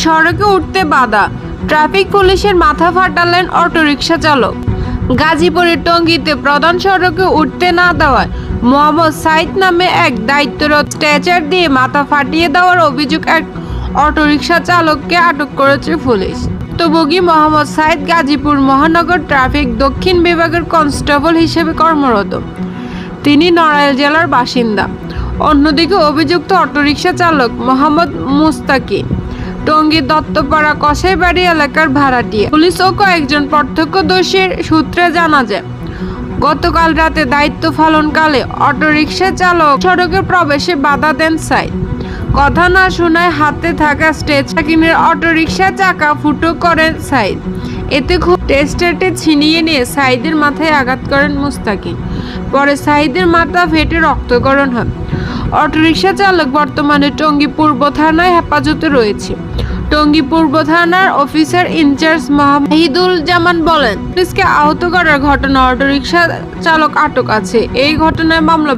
সড়কে উঠতে বাধা। ট্রাফিক পুলিশের মাথা ফাটালেন অটোরিকশা চালক। গাজীপুরের টঙ্গীতে প্রধান সড়কে উঠতে না দেওয়ায় মোহাম্মদ সাইদ নামে এক দায়িত্বরত স্ট্রেচার দিয়ে মাথা ফাটিয়ে দেওয়ার অভিযোগ এক অটোরিকশা চালককে আটক করেছে পুলিশ। ভুক্তভোগী মোহাম্মদ সাইদ গাজীপুর মহানগর ট্রাফিক দক্ষিণ বিভাগের কনস্টেবল হিসেবে কর্মরত। তিনি নড়াইল জেলার বাসিন্দা। অন্যদিকে অভিযুক্ত অটোরিকশা চালক মোহাম্মদ মুস্তাকি টঙ্গী দত্তপাড়া কসাইবাড়ি এলাকার ভাড়াটিয়া পুলিশ ও কয়েকজন প্রত্যক্ষদর্শীর সূত্রে জানা যায়, গতকাল রাতে দায়িত্ব পালনকালে অটোরিকশা চালক সড়কে প্রবেশে বাধা দেন সাইদ কথা না শোনায় হাতে থাকা স্টেজ কিনের অটোরিকশা চাকা ফুটো করেন সাইদ এতে খুব টেস্টেটে ছিনিয়ে নিয়ে সাইদের মাথায় আঘাত করেন মুস্তাকিন। পরে সাইদের মাথা ফেটে রক্তকরণ হয়। অটোরিকশা চালক বর্তমানে টঙ্গী পূর্ব থানায় হেফাজতে রয়েছে। টঙ্গী পূর্ব থানার অফিসার ইনচার্জ মাহিদুল জামান বলেন, পুলিশকে আহত করার ঘটনা অটোরিকশা চালক আটক আছে। এই ঘটনায় মামলা